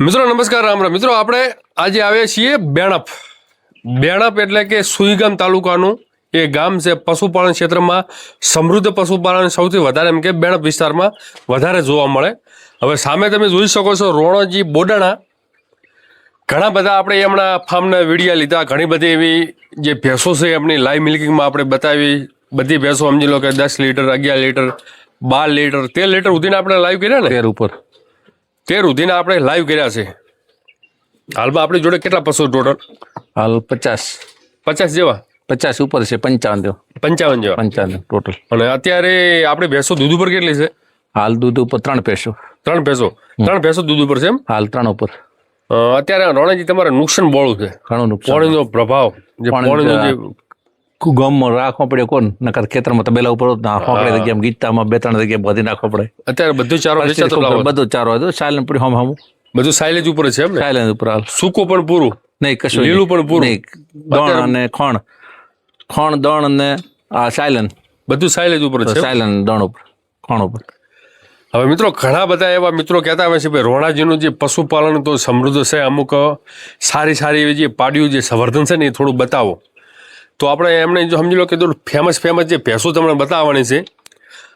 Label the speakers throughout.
Speaker 1: મિત્રો, નમસ્કાર, રામ રામ. મિત્રો, આપણે આજે આવ્યા છીએ બેણપ. બેણપ એટલે કે સુઈગામ તાલુકાનું એ ગામ છે. પશુપાલન ક્ષેત્રમાં સમૃદ્ધ પશુપાલન સૌથી વધારે, એમ કે બેણપ વિસ્તારમાં વધારે જોવા મળે. હવે સામે તમે જોઈ શકો છો રોણોજી બોડાણા. ઘણા બધા આપણે એમના ફાર્મના વિડીયા લીધા. ઘણી બધી એવી જે ભેંસો છે, એમની લાઈવ મિલ્કિંગમાં આપણે બતાવી. બધી ભેંસો સમજી લો કે દસ લીટર, અગિયાર લીટર, બાર લીટર, તેર લીટર સુધીને આપણે લાઈવ કર્યા ને?
Speaker 2: તેર ઉપર.
Speaker 1: તેર સુધીના આપણે લાઈવ કર્યા છે. હાલમાં આપણી જોડે કેટલા પશુ ટોટલ
Speaker 2: હાલ પચાસ.
Speaker 1: પચાસ જેવા?
Speaker 2: પચાસ ઉપર છે પંચાવન જેવા.
Speaker 1: પંચાવન જેવા?
Speaker 2: પંચાવન ટોટલ
Speaker 1: અને અત્યારે આપણે ભેંસો દૂધ ઉપર કેટલી છે?
Speaker 2: હાલ દૂધ ઉપર ત્રણ ભેંસો.
Speaker 1: ત્રણ ભેંસો. ત્રણ ભેંસો દૂધ ઉપર છે એમ?
Speaker 2: હાલ ત્રણ ઉપર.
Speaker 1: અત્યારે રોણાજી તમારે નુકસાન બોળું છે.
Speaker 2: ઘણું નુકસાન.
Speaker 1: પાણીનો પ્રભાવ જે
Speaker 2: પાણી
Speaker 1: પાણીનો જે
Speaker 2: ગામમાં રાખવા પડે કોણ? નકર ખેતરમાં તબેલા ઉપર પડે જગ્યામાં ગીતામાં બે ત્રણ જગ્યાએ બધી નાખવા પડે.
Speaker 1: અત્યારે બધું ચારો વેચાતો લાવો.
Speaker 2: ચારો હતો સાયલન પૂરી હમ હમ.
Speaker 1: બધું સાયલેજ ઉપર છે એમ ને?
Speaker 2: ઉપર હાલ.
Speaker 1: સૂકો પણ પૂરું?
Speaker 2: નહીં કશું
Speaker 1: લીલું પણ પૂરું.
Speaker 2: નહીં દણ અને ખણ. ખણ દણ અને આ સાયલન
Speaker 1: બધું સાયલેજ ઉપર છે
Speaker 2: સાયલન દણ ઉપર ખણ ઉપર.
Speaker 1: હવે મિત્રો ઘણા બધા એવા મિત્રો કહેતા હોય છે કે રોણાજીનું જે પશુપાલન તો સમૃદ્ધ છે અમુક સારી સારી એવી જે પાડ્યું જે સંવર્ધન છે ને એ થોડું બતાવો. તો આપણે એમણે જો સમજી લો કે ફેમસ ફેમસ જે ભેંસો તમને બતાવવાની છે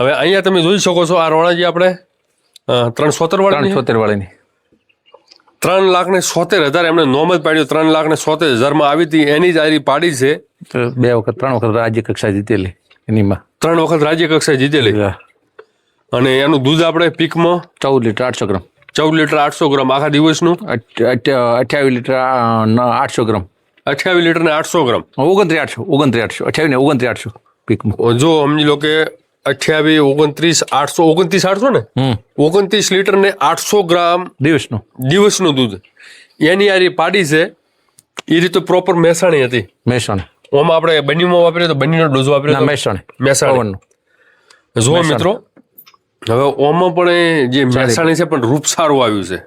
Speaker 1: હવે અહીંયા તમે જોઈ શકો છો આ રોણાજી આપણે ત્રણ સોતેર વાળી
Speaker 2: સોતેર વાળીની
Speaker 1: ત્રણ લાખ ને સોતેર હજાર એમણે નોમ જ પાડ્યું ત્રણ લાખ ને સોતેર હજારમાં આવી હતી એની જ આરી પાડી છે.
Speaker 2: બે વખત ત્રણ વખત રાજ્ય કક્ષા જીતેલી એનીમાં.
Speaker 1: ત્રણ વખત રાજ્ય કક્ષાએ જીતેલી. અને એનું દૂધ આપણે પીકમાં?
Speaker 2: ચૌદ લીટર આઠસો ગ્રામ.
Speaker 1: ચૌદ લીટર આઠસો ગ્રામ આખા દિવસનું?
Speaker 2: અઠ- અઠ- અઠ્યાવીસ લીટર આઠસો ગ્રામ.
Speaker 1: અઠ્યાવીસ લીટર ને આઠસો ગ્રામ.
Speaker 2: ઓગણત્રીસ આઠસો ઓગણત્રીસ આઠસો અઠ્યાવીસ ને ઓગણત્રીસ આઠસો. પીકમાં
Speaker 1: જો સમજી લો કે અઠ્યાવીસ ઓગણત્રીસ આઠસો ઓગણત્રીસ આઠસો ને? ઓગણત્રીસ લીટર ને આઠસો ગ્રામ
Speaker 2: દિવસનું.
Speaker 1: દિવસનું દૂધ. એની આ પાડી છે એ રીતે પ્રોપર મહેસાણી હતી.
Speaker 2: મહેસાણે.
Speaker 1: ઓમાં આપણે બનીમાં વાપરીએ તો બનીનો ડોઝ વાપરીએ
Speaker 2: મહેસાણે.
Speaker 1: મહેસાણી.
Speaker 2: પવનનું.
Speaker 1: જો મિત્રો હવે ઓમાં પણ જે મહેસાણી છે પણ રૂપ સારું આવ્યું છે.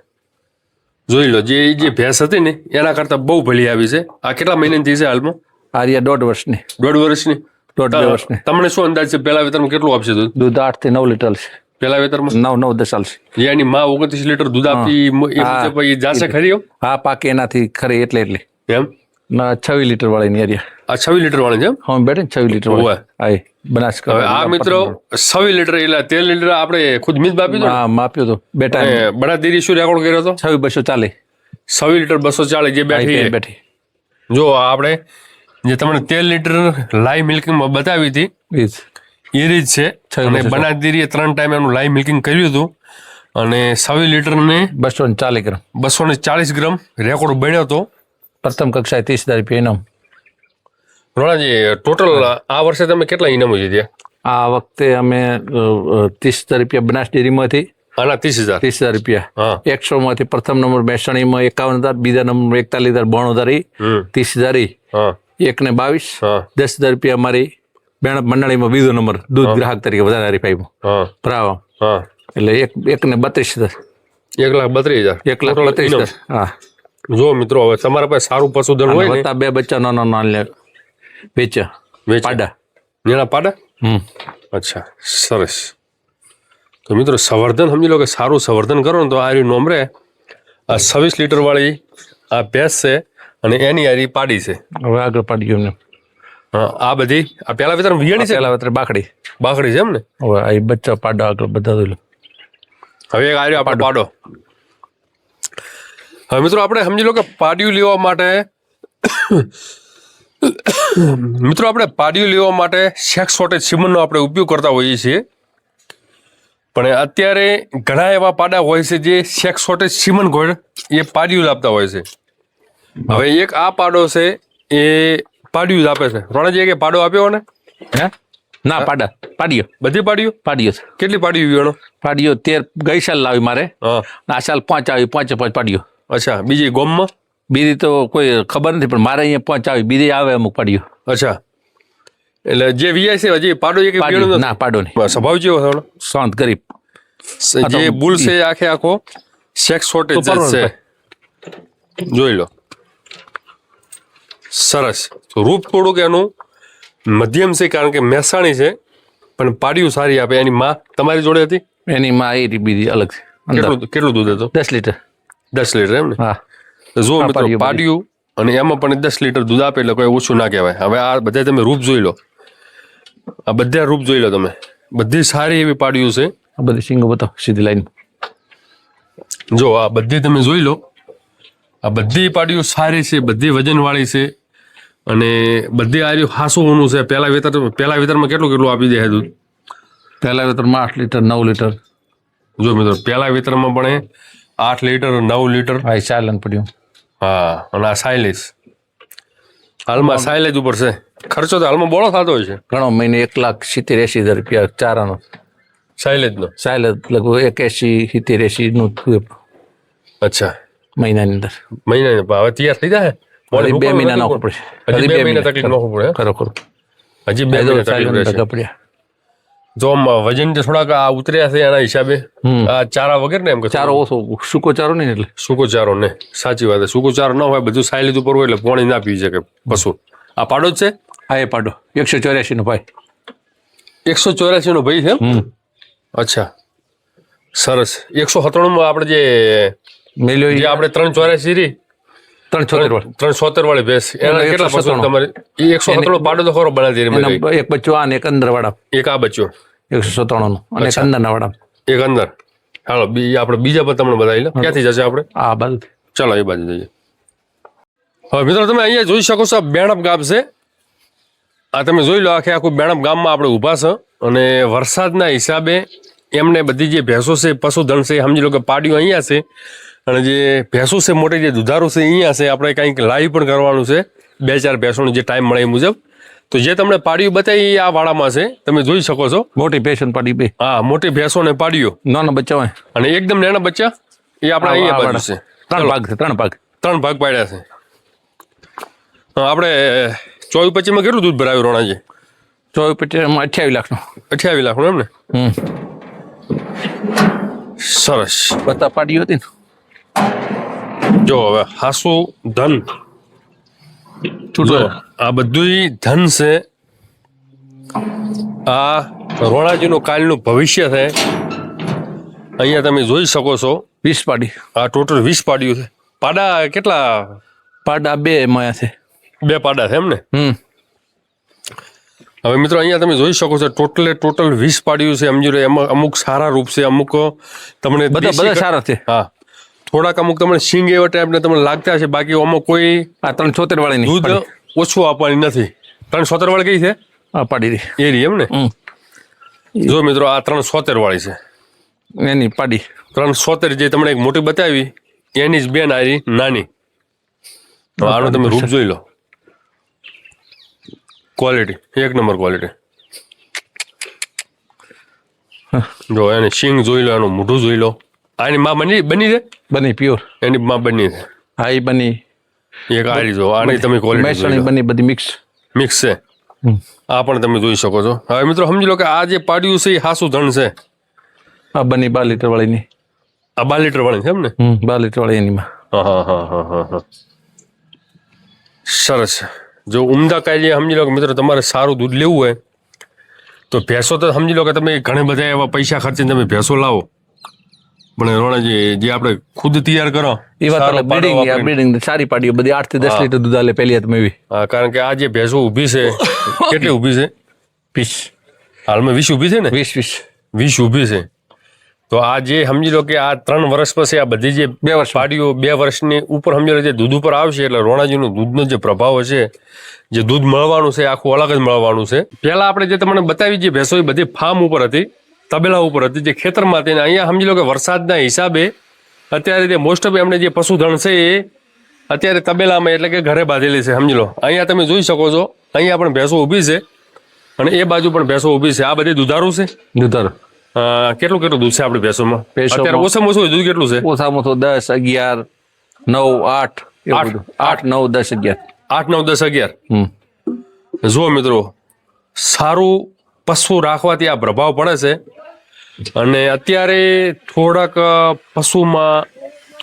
Speaker 1: જોઈ લો જે જે ભેંસ હતી ને એના કરતા બહુ ભલી આવી છે. આ કેટલા મહિનાની થઈ છે હાલમાં?
Speaker 2: આર્યા દોઢ વર્ષની.
Speaker 1: દોઢ વર્ષની?
Speaker 2: દોઢ વર્ષની
Speaker 1: તમને શું અંદાજ છે? પહેલા વેતરમાં કેટલું આપશે દૂધ?
Speaker 2: દૂધ આઠથી નવ લીટર છે.
Speaker 1: પેલા વેતરમાં?
Speaker 2: નવ નવ દસ ચાલશે
Speaker 1: એની માં ઓગણત્રીસ લીટર દૂધ આપી એ જાશે ખરી?
Speaker 2: હા પાકે એનાથી ખરી એટલે એટલે.
Speaker 1: એમ?
Speaker 2: ના છવ્વીસ લીટર વાળીની એરિયા
Speaker 1: આ છવ્વીસ લીટર વાળી છે
Speaker 2: હા બેઠે ને છવ્વીસ લીટર. વાળી. હા એ
Speaker 1: હવે આ મિત્રો છવ્વીસ લીટર એટલે તેર લીટર આપણે ખુદ મીજ માપ્યું હતું
Speaker 2: હા માપ્યો હતો. બેટા
Speaker 1: બડા દેરી શું રેકોર્ડ કર્યો હતો?
Speaker 2: છવ્વીસ બસો ચાલીસ.
Speaker 1: છવ્વીસ લીટર બસો ચાલીસ જે બેઠી.
Speaker 2: બેઠી.
Speaker 1: જો આપણે જે તમને તેર લીટર લાઈવ મિલ્કિંગમાં બતાવી હતી
Speaker 2: એ
Speaker 1: રીત છે. અને
Speaker 2: બસો
Speaker 1: ત્રણ ટાઈમ એનું લાઈવ મિલ્કિંગ કર્યું હતું. અને છવ્વીસ લીટર ને
Speaker 2: બસો ને ચાલીસ ગ્રામ.
Speaker 1: બસો ને ચાલીસ ગ્રામ રેકોર્ડ બન્યો હતો.
Speaker 2: પ્રથમ કક્ષાએ ત્રીસ હજાર રૂપિયા ઇનામ.
Speaker 1: રોણાજી ટોટલ આ વર્ષે તમે કેટલા ઇનામો જીત્યા?
Speaker 2: આ વખતે અમે ત્રીસ હજાર રૂપિયા બનાસ ડેરીમાંથી.
Speaker 1: આના ત્રીસ હજાર?
Speaker 2: ત્રીસ હજાર રૂપિયા. એકસો માંથી પ્રથમ નંબર મહેસાણીમાં એકાવન હજાર બીજા નંબર એકતાલીસ હજાર બોણ હજાર ત્રીસ હજાર એક ને બાવીસ. દસ હજાર રૂપિયા મારી બેણ મંડળીમાં બીજો નંબર દૂધ ગ્રાહક તરીકે વધારે હરીફાઈમાં ભરાવા. એટલે એક એક ને બત્રીસ હજાર.
Speaker 1: એક લાખ બત્રીસ હજાર.
Speaker 2: એક લાખ બત્રીસ હજાર. હા.
Speaker 1: જો મિત્રો હવે તમારા પાસે સારું પશુધન હોય
Speaker 2: બે બચ્ચા નાના નાના
Speaker 1: વેચે.
Speaker 2: પાડા.
Speaker 1: નેણા પાડા?
Speaker 2: હમ.
Speaker 1: અચ્છા સરસ. તો મિત્રો સંવર્ધન સમજી લો કે સારું સંવર્ધન કરો ને તો આ રહ્યું નોમરે આ છવ્વીસ લીટર વાળી આ ભેંસ છે અને એની આરી પાડી છે.
Speaker 2: હવે આગળ પાડી ગયું
Speaker 1: આ બધી આ પેલા વિતરણ વિયાણી છે?
Speaker 2: પેલા વત્રે બાકડી.
Speaker 1: બાકડી છે એમ ને?
Speaker 2: હવે આ બચ્ચા પાડા આગળ બધા જોઈ
Speaker 1: હવે એક આર્યો આપણે પાડો. હવે મિત્રો આપણે સમજી લો કે પાડિયું લેવા માટે મિત્રો આપણે પાડિયું લેવા માટે સેક્સ શોર્ટેજ સિમનનો આપણે ઉપયોગ કરતા હોઈએ છીએ. પણ અત્યારે ઘણા એવા પાડા હોય છે જે સેક્સ શોર્ટેજ સિમન ગોળ એ પાડિયું આપતા હોય છે. હવે એક આ પાડો છે એ પાડિયું જ આપે છે. રોણાજી કે પાડો આપ્યો ને
Speaker 2: હે? ના પાડા. પાડ્યો
Speaker 1: બધી પાડિયું
Speaker 2: પાડ્યો છે.
Speaker 1: કેટલી પાડ્યું વેણો?
Speaker 2: પાડ્યો તેર ગઈ સાલ લાવી મારે. આ સાલ પાંચ આવી પાંચે પાંચ પાડ્યો
Speaker 1: અચ્છા બીજી ગોમમાં?
Speaker 2: બીજી તો કોઈ ખબર નથી પણ મારે અહીંયા પહોંચાવી બીજી આવે અમુક પાડ્યો
Speaker 1: અચ્છા. એટલે જે વીઆઈ છે હજી પાડો એક
Speaker 2: ના પાડો નહીં.
Speaker 1: સ્વભાવ જેવો થોડો
Speaker 2: શાંત ગરીબ.
Speaker 1: જે બુલ છે આખે આખો સેક્સ શોર્ટેજ છે. જોઈ લો. સરસ. રૂપ થોડુંક એનું મધ્યમ છે કારણ કે મહેસાણી છે પણ પાડિયું સારી આપે. એની માં તમારી જોડે હતી?
Speaker 2: એની માં એ બીજી અલગ છે.
Speaker 1: કેટલું કેટલું દૂધ હતું?
Speaker 2: દસ લીટર.
Speaker 1: દસ લીટર એમ ને?
Speaker 2: હા. હા,
Speaker 1: મિત્રો
Speaker 2: પાડ્યું,
Speaker 1: અને એમાં પણ દસ લીટર દૂધ આપે એટલે કોઈ ઓછું ના કહેવાય. હવે આ બધા તમે રૂપ જોઈ લો. આ બધા રૂપ જોઈ લો તમે. બધી સારી એવી પાડ્યું છે.
Speaker 2: આ બધી સિંગો બતાવો સીધી લાઈન.
Speaker 1: જો આ બધી તમે જોઈ લો. આ બધી પાડીઓ સારી છે બધી વજનવાળી છે. અને બધી આર્યું હાસું ઊનું છે. પહેલા વેતર પહેલા વેતરમાં કેટલું કેટલું આપી દે દૂધ
Speaker 2: પહેલા વેતરમાં આઠ લીટર નવ લીટર.
Speaker 1: જો મિત્રો પહેલા વેતરમાં પણ આઠ લીટર નવ લીટર.
Speaker 2: ચાલન પડ્યું.
Speaker 1: હા અને આ સાયલેજ હાલમાં સાયલેજ ઉપર છે. ખર્ચો તો હાલમાં બોળો થતો હોય છે.
Speaker 2: ઘણો મહિને એક લાખ સિત્તેર એસી હજાર રૂપિયા ચારાનો.
Speaker 1: સાયલેજનો
Speaker 2: સાયલેજ લગભગ એક એસી સિત્તેર એસી નું થયું
Speaker 1: અચ્છા.
Speaker 2: મહિનાની અંદર.
Speaker 1: મહિના હવે તૈયાર થઈ જાય
Speaker 2: બે મહિના નાખવું પડશે.
Speaker 1: હજી બે મહિના તકલીફ નાખવું પડે.
Speaker 2: ખરો ખરો.
Speaker 1: હજી બે મહિના તકલીફ
Speaker 2: પડ્યા.
Speaker 1: જો વજન જે થોડાક આ ઉતર્યા છે એના હિસાબે. આ ચારા વગર ને એમ કે
Speaker 2: ચારો ઓછો સૂકો ચારો નહીં એટલે?
Speaker 1: સૂકો ચારો ને સાચી વાત છે. સૂકો ચારો ન હોય બધું સાયલી ઉપર હોય એટલે પાણી ના પી શકે પશુ. આ પાડો જ છે?
Speaker 2: હા એ પાડો. એકસો ચોર્યાસી નો ભાઈ.
Speaker 1: એકસો ચોર્યાસી નો ભાઈ છે અચ્છા. સરસ. એકસો સત્તાણું માં આપણે જે
Speaker 2: મેલ્યો
Speaker 1: જે આપણે ત્રણ ચોર્યાસી રી
Speaker 2: ત્રણ છોતેર વાળી.
Speaker 1: ત્રણ સોતેર વાળી ભેંસ. એના કેટલા પશુ તમારે? એ એકસો સત્તાણું પાડો તો ખરો બનાવી
Speaker 2: એક બચ્ચો આ ને એક અંદર વાળા
Speaker 1: એક આ બચ્યો
Speaker 2: એકસો સત્તાણું નું અને એક અંદર ના વાળા
Speaker 1: એક અંદર. હાલો બી આપણે બીજા પર તમને બતાવી લો. ક્યાંથી જશે આપણે?
Speaker 2: આ બાજુ.
Speaker 1: ચાલો એ બાજુ જઈએ. હવે મિત્રો તમે અહીંયા જોઈ શકો છો બેણપ ગામ છે. આ તમે જોઈ લો આખે આખું બેણપ ગામમાં આપણે ઊભા છે. અને વરસાદના હિસાબે એમને બધી જે ભેંસો છે પશુધન છે સમજી લો કે પાડીઓ અહીંયા છે. અને જે ભેંસો છે મોટી જે દુધારું છે અહીંયા છે. આપણે કંઈક લાઈવ પણ કરવાનું છે. બે ચાર ભેંસોનું જે ટાઈમ મળે એ મુજબ. તો જે તમને પાડ્યું બતાવી આ વાડામાં છે. તમે જોઈ શકો છો.
Speaker 2: મોટી ભેંસો પાડી બે.
Speaker 1: હા મોટી ભેંસો ને પાડ્યો.
Speaker 2: નાના બચ્ચા હોય
Speaker 1: અને એકદમ નાના બચ્ચા. એ આપણે અહીંયા બાજુ છે.
Speaker 2: ત્રણ ભાગ છે ત્રણ ભાગ.
Speaker 1: ત્રણ ભાગ પાડ્યા છે. આપણે ચોવીસ પચીસમાં કેટલું દૂધ ભરાયું રોણાજી?
Speaker 2: ચોવીસ પચાસમાં અઠ્યાવીસ લાખનો.
Speaker 1: અઠ્યાવીસ લાખનું એમ ને? સરસ.
Speaker 2: બતા પાડ્યું હતી ને.
Speaker 1: જો હવે હાસુ ધન. જો આ બધું ધન છે. આ રોણાજીનું કાલનું ભવિષ્ય છે. અહીંયા તમે જોઈ શકો છો.
Speaker 2: વીસ પાડી.
Speaker 1: આ ટોટલ વીસ પાડ્યું છે. પાડા કેટલા?
Speaker 2: પાડા બે મળ્યા છે.
Speaker 1: બે પાડા છે એમ ને?
Speaker 2: હમ.
Speaker 1: હવે મિત્રો અહીંયા તમે જોઈ શકો છો ટોટલે ટોટલ વીસ પાડ્યું છે. સમજી લો એમાં અમુક સારા રૂપ છે અમુક તમને
Speaker 2: બધા બધા સારા છે.
Speaker 1: હા. થોડાક અમુક તમને સિંગ એવા ટાઈપના તમને લાગતા છે બાકી અમુક કોઈ
Speaker 2: આ ત્રણ છોતેર વાળી
Speaker 1: દૂધ ઓછું આપવાની નથી. ત્રણ સોતેર વાળી કઈ છે?
Speaker 2: આ પાડી રહી.
Speaker 1: એ રહી એમ ને? જો મિત્રો આ ત્રણ સોતેર વાળી છે.
Speaker 2: એની પાડી.
Speaker 1: ત્રણ સોતેર જે તમને એક મોટી બતાવી એની જ બેન આવી નાની. આનો આનું તમે રૂપ જોઈ લો. ક્વોલિટી એક નંબર ક્વોલિટી જો એને સિંગ જોઈ લો એનું મોઢું જોઈ લો. આની માં બની બની છે?
Speaker 2: બની પ્યોર
Speaker 1: એની માં બની. છે
Speaker 2: હા એ બની.
Speaker 1: એક આ જો આની તમે ક્વોલિટી
Speaker 2: મહેસાણી બની બધી મિક્સ
Speaker 1: મિક્સ છે. આ પણ તમે જોઈ શકો છો. હવે મિત્રો સમજી લો કે આ જે પાડ્યું છે એ હાસુ ધણ છે.
Speaker 2: આ બની બાર લીટર વાળીની.
Speaker 1: આ બાર લીટર વાળી છે એમ ને?
Speaker 2: બાર લીટર વાળી એનીમાં.
Speaker 1: હા હા હા હા હા. સરસ. જો ઉમદા કાયદે સમજી લો કે મિત્રો તમારે સારું દૂધ લેવું હોય તો ભેંસો તો સમજી લો કે તમે ઘણા બધા એવા પૈસા ખર્ચીને તમે ભેંસો લાવો. પણ રોણાજી જે આપણે ખુદ તૈયાર કરો
Speaker 2: એ વાત બ્રીડિંગ. બ્રીડિંગ સારી પાડીઓ. બધી આઠથી દસ લીટર દૂધ આલે પહેલી તમે એવી.
Speaker 1: હા કારણ કે આ જે ભેંસો ઊભી છે કેટલી ઊભી છે?
Speaker 2: વીસ.
Speaker 1: હાલમાં વીસ ઊભી છે ને?
Speaker 2: વીસ વીસ.
Speaker 1: વીસ ઊભી છે. તો આ જે સમજી લો કે આ ત્રણ વર્ષ પછી આ બધી જે
Speaker 2: બે વર્ષ
Speaker 1: પાડીઓ બે વર્ષની ઉપર સમજી લો જે દૂધ ઉપર આવશે એટલે રોણાજીનું દૂધનો જે પ્રભાવ હશે જે દૂધ મળવાનું છે આખું અલગ જ મળવાનું છે. પહેલાં આપણે જે તમને બતાવી જે ભેંસો એ બધી ફાર્મ ઉપર હતી તબેલા ઉપર હતી. જે ખેતરમાં હતી અહીંયા સમજી લો કે વરસાદના હિસાબે અત્યારે જે મોસ્ટ ઓફ એમને જે પશુધન છે એ અત્યારે તબેલામાં એટલે કે ઘરે બાંધેલી છે. સમજી લો. અહીંયા તમે જોઈ શકો છો અહીંયા પણ ભેંસો ઊભી છે અને એ બાજુ પણ ભેંસો ઊભી છે. આ બધી દુધારું છે?
Speaker 2: દુધારું.
Speaker 1: કેટલું કેટલું દૂધ છે આપણી ભેંસોમાં? અત્યારે ઓછામાં ઓછું દૂધ કેટલું છે?
Speaker 2: ઓછામાં ઓછું દસ અગિયાર નવ આઠ
Speaker 1: આઠ.
Speaker 2: નવ દસ અગિયાર.
Speaker 1: આઠ નવ દસ અગિયાર? જુઓ મિત્રો સારું પશુ રાખવાથી આ પ્રભાવ પડે છે. અને અત્યારે થોડાક પશુમાં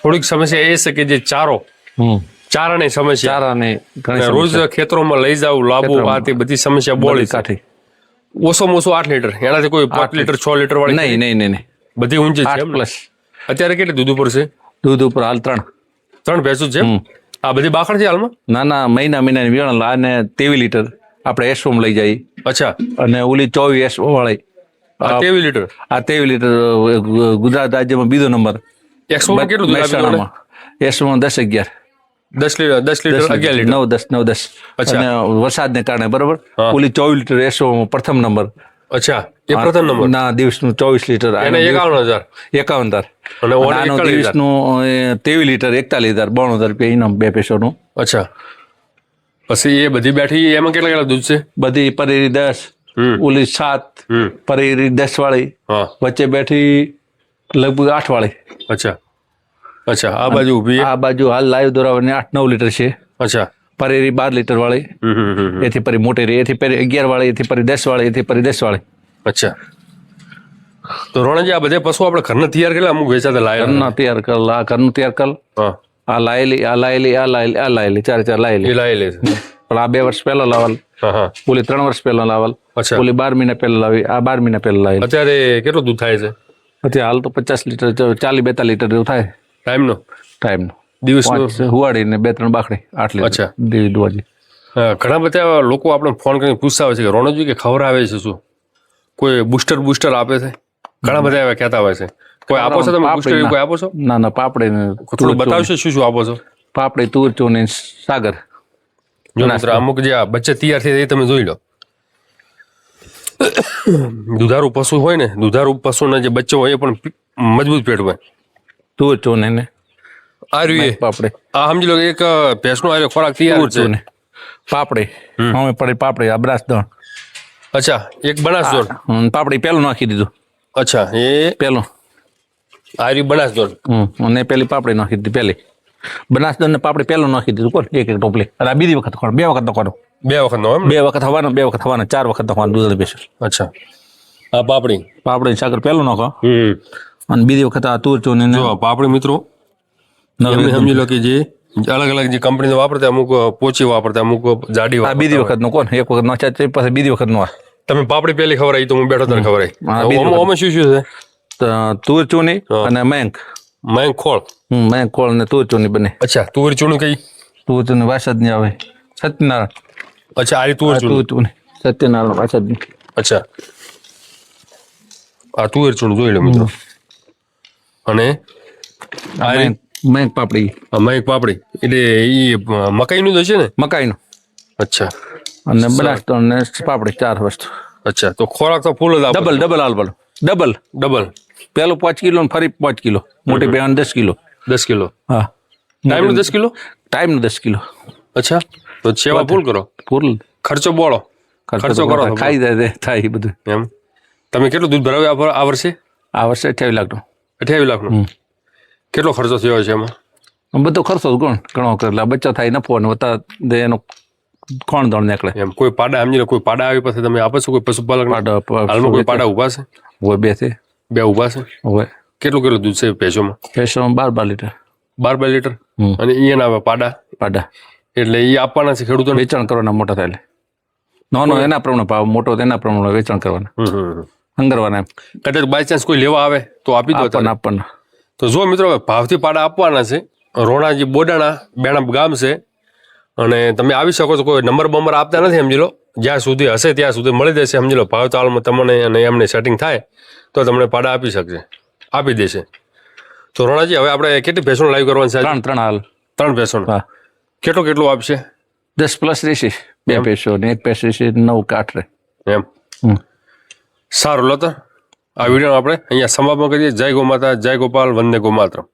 Speaker 1: થોડીક સમસ્યા એ છે કે જે ચારો ચારાની સમસ્યા.
Speaker 2: ચારાને
Speaker 1: રોજ ખેતરોમાં લઈ જાવ લાવવું. આ તે બધી સમસ્યા બોલી
Speaker 2: સાથે કાઠી.
Speaker 1: ઓછામાં ઓછું આઠ લીટર એનાથી કોઈ પાંચ લીટર છ લીટર. વાળી
Speaker 2: નહીં નહીં નહીં
Speaker 1: બધી ઊંચી છે?
Speaker 2: પ્લસ
Speaker 1: અત્યારે કેટલી દૂધ ઉપર છે?
Speaker 2: દૂધ ઉપર હાલ ત્રણ.
Speaker 1: ત્રણ ભેંસો છે? આ બધી બાખડ છે હાલમાં?
Speaker 2: ના ના મહિના મહિનાની વેણ લાને તેવી લીટર. આપણે એસોમ લઈ જઈએ.
Speaker 1: અચ્છા.
Speaker 2: અને ઓલી ચોવીસ એસો વાળી.
Speaker 1: તેવી લીટર?
Speaker 2: આ તેવી લીટર ગુજરાત રાજ્યમાં બીજો નંબર.
Speaker 1: એક્સપોમાં કેટલું
Speaker 2: મહેસાણામાં. એસોમાં દસ અગિયાર.
Speaker 1: દસ લીટર દસ લીટર અગિયાર લીટર?
Speaker 2: નવ દસ નવ દસ. અને વરસાદને કારણે બરોબર? ઓલી ચોવીસ લીટર એસો પ્રથમ નંબર.
Speaker 1: અચ્છા. એ પ્રથમ નંબર?
Speaker 2: ના દિવસનું ચોવીસ લીટર.
Speaker 1: એકાવન હજાર?
Speaker 2: એકાવન હજાર.
Speaker 1: અને ઓને
Speaker 2: આનો
Speaker 1: 41
Speaker 2: દિવસનું તેવી લીટર એકતાલીસ હજાર બાણું હજાર રૂપિયા ઇનામ બે પૈસાનું.
Speaker 1: અચ્છા. પછી એ બધી બેઠી એમાં કેટલા કેટલા દૂધ છે?
Speaker 2: બધી પરેરી દસ. ઓલી સાત પરેરી દસ વાળી વચ્ચે બેઠી લગભગ આઠ વાળી
Speaker 1: અચ્છા. અચ્છા આ બાજુ ઊભી
Speaker 2: આ બાજુ હાલ લાઈવ દોરાવાની આઠ નવ લીટર છે.
Speaker 1: અચ્છા.
Speaker 2: પરેરી બાર લીટર વાળી. એથી પરી મોટી રહી એથી પરી અગિયાર વાળી એથી પરી દસ વાળી એથી પરી દસ વાળી
Speaker 1: અચ્છા. તો રોણાજી આ બધા પશુ આપણે ઘરના તૈયાર કરેલા? અમુક વેચાતા લાયેલા?
Speaker 2: ઘરના તૈયાર કર આ ઘરનું તૈયાર કર. આ લાયેલી આ લાયેલી આ લાયેલી આ લાયેલી ચાર ચાર લાયેલી.
Speaker 1: લાયેલી
Speaker 2: પણ આ બે વર્ષ પહેલા લાવલ. ઓલી ત્રણ વર્ષ પહેલા લાવલ. ઓલી બાર મહિના પહેલા લાવી આ બાર મહિના પહેલા લાવી.
Speaker 1: અત્યારે કેટલું દૂધ થાય છે?
Speaker 2: અત્યારે હાલ તો પચાસ લીટર ચાલી બેતાલીસ લીટર જેવું થાય.
Speaker 1: ટાઈમનો?
Speaker 2: ટાઈમનો. દિવસ હુવાડીને બે ત્રણ બાકડી આટલી
Speaker 1: અચ્છા.
Speaker 2: દેવી દુવાજી
Speaker 1: ઘણા બધા લોકો આપણે ફોન કરીને પૂછતા હોય છે કે રોણજી કે ખબર આવે છે શું? કોઈ બુસ્ટર બુસ્ટર આપે છે? ઘણા બધા એવા કહેતા હોય છે. કોઈ આપો છો તમે બુસ્ટર કોઈ આપો છો?
Speaker 2: ના ના પાપડે ને
Speaker 1: થોડું બતાવશો શું શું આપો છો?
Speaker 2: પાપડી તુર ચોની સાગર.
Speaker 1: જો મિત્ર અમુક જે આ બચ્ચે તૈયાર થઈ એ તમે જોઈ લો. દુધારું પશુ હોય ને દુધારું પશુના જે બચ્ચો હોય એ પણ મજબૂત પેટ હોય.
Speaker 2: તુર ચોને ને
Speaker 1: આ રહ્યું એ.
Speaker 2: પાપડી.
Speaker 1: આ સમજી લો એક ભેંસનો આર્યો ખોરાક તૈયાર છે.
Speaker 2: ને પાપડી. અમે પડે પાપડી આ બ્રાસ દણ
Speaker 1: અચ્છા એક બનાસ
Speaker 2: દોર પાપડી પેલું નાખી દીધું.
Speaker 1: અચ્છા એ
Speaker 2: પેલું.
Speaker 1: આ રહ્યું બનાસ
Speaker 2: દોર અને પેલી પાપડી નાખી દીધી પેલી. બનાસ દણ ને પાપડી પેલું નાખી દીધું. કોણ એક એક ટોપલી? અને આ બીજી વખત કોણ? બે વખત નાખવાનું
Speaker 1: બે વખત નો
Speaker 2: બે વખત હવાનો બે વખત હવાનો ચાર વખત નાખવાનું દૂધ સ્પેશિયલ
Speaker 1: અચ્છા. આ પાપડી?
Speaker 2: પાપડી સાગર પહેલો નાખો. અને બીજી વખત આ તુર ચોને
Speaker 1: જો પાપડી મિત્રો સમજી લો કે જે અલગ અલગ જે કંપની વાપરતા અમુક પોચી વાપરતા અમુક જાડી
Speaker 2: આ બીજી વખત નો કોણ? એક વખત નાખ્યા પછી બીજી વખત નો
Speaker 1: તમે પાપડી પેલી ખબર આવી તો હું બેઠો તને
Speaker 2: બીજી
Speaker 1: ઓમાં શું શું છે?
Speaker 2: તુર ચૂની અને મેંક
Speaker 1: મેં ખોળ
Speaker 2: હમ, મેંક કોળ ને તુર ચૂની બને
Speaker 1: અચ્છા તુવેર ચૂણું કઈ
Speaker 2: તુર ચૂની વાસદની આવે સત્યનારાયણ
Speaker 1: અચ્છા આ તુવેર
Speaker 2: આ
Speaker 1: ચૂણું
Speaker 2: તુર ચૂની સત્યનારાયણ વાસદની
Speaker 1: અચ્છા આ તુવેર ચૂણું જોઈ લો મિત્રો અને
Speaker 2: આ મેંક મેંક પાપડી
Speaker 1: આ મેં પાપડી એટલે એ મકાઈનું જ હશે ને
Speaker 2: મકાઈનું
Speaker 1: અચ્છા
Speaker 2: અને બનાસ ને પાપડી ચાર વસ્તુ
Speaker 1: અચ્છા તો ખોરાક તો ફૂલ જ આપો
Speaker 2: ડબલ ડબલ હાલ બોલો ડબલ
Speaker 1: ડબલ
Speaker 2: પેલું પાંચ કિલો ને ફરી પાંચ કિલો. મોટી બેન દસ કિલો.
Speaker 1: દસ કિલો.
Speaker 2: હા.
Speaker 1: ટાઈમનું દસ કિલો?
Speaker 2: ટાઈમ દસ કિલો.
Speaker 1: અચ્છા. તો સેવા ફૂલ કરો?
Speaker 2: ફૂલ.
Speaker 1: ખર્ચો બોળો. ખર્ચો કરો
Speaker 2: ખાઈ જાય થાય બધું.
Speaker 1: એમ. તમે કેટલું દૂધ ભરાવ્યું આ વર્ષે?
Speaker 2: આ વર્ષે અઠ્યાવીસ લાખનું.
Speaker 1: અઠ્યાવીસ લાખનું. કેટલો ખર્ચો થયો છે એમાં?
Speaker 2: બધો ખર્ચો કોણ? ઘણો કરે એટલે બચ્ચો થાય નફો અને વતા દે એનો કોણ દોડ નીકળે?
Speaker 1: એમ કોઈ પાડા સમજી લો કોઈ પાડા આવી પછી તમે આપો છો? કોઈ પશુપાલક હાલમાં કોઈ પાડા ઊભા છે?
Speaker 2: હોય બે છે.
Speaker 1: બે ઊભા છે?
Speaker 2: હોય
Speaker 1: કેટલું કેટલું દૂધ છે ભેંસોમાં?
Speaker 2: પેશો બાર બાર લીટર.
Speaker 1: બાર બાર લીટર? અને એના આવે પાડા?
Speaker 2: પાડા.
Speaker 1: એટલે એ આપવાના છે ખેડૂતોને?
Speaker 2: વેચાણ કરવાના મોટા થાય નાનો એના પ્રમાણે ભાવ મોટો તેના પ્રમાણે વેચાણ કરવાના. હંગરવાના
Speaker 1: કદાચ બાય ચાન્સ કોઈ લેવા આવે તો આપી દો
Speaker 2: આપવાના આપવાના.
Speaker 1: તો જો મિત્રો ભાવથી પાડા આપવાના છે. રોણાજી બોડાણા બેણા ગામ છે. અને તમે આવી શકો છો કોઈ નંબર બંબર આપતા નથી સમજી લો. જ્યાં સુધી હશે ત્યાં સુધી મળી જશે સમજી લો. ભાવ તાલમાં તમને અને એમને સેટિંગ થાય. તો તમને પાડા આપી શકશે. આપી દેશે. તો રોણાજી હવે આપણે કેટલી ભેસણ લાઈવ કરવાની છે?
Speaker 2: ત્રણ ત્રણ હાલ.
Speaker 1: ત્રણ ભેંસો
Speaker 2: હા.
Speaker 1: કેટલું કેટલું આપશે?
Speaker 2: દસ પ્લસ રહેશે. બે પેશો ને એક પેશો છે નવ કાઠ રહે
Speaker 1: એમ. સારું લો તો. આ વીડિયો આપણે અહીંયા સમાપન કરીએ. જય ગોમાતા જય ગોપાલ વંદે ગો માતરમ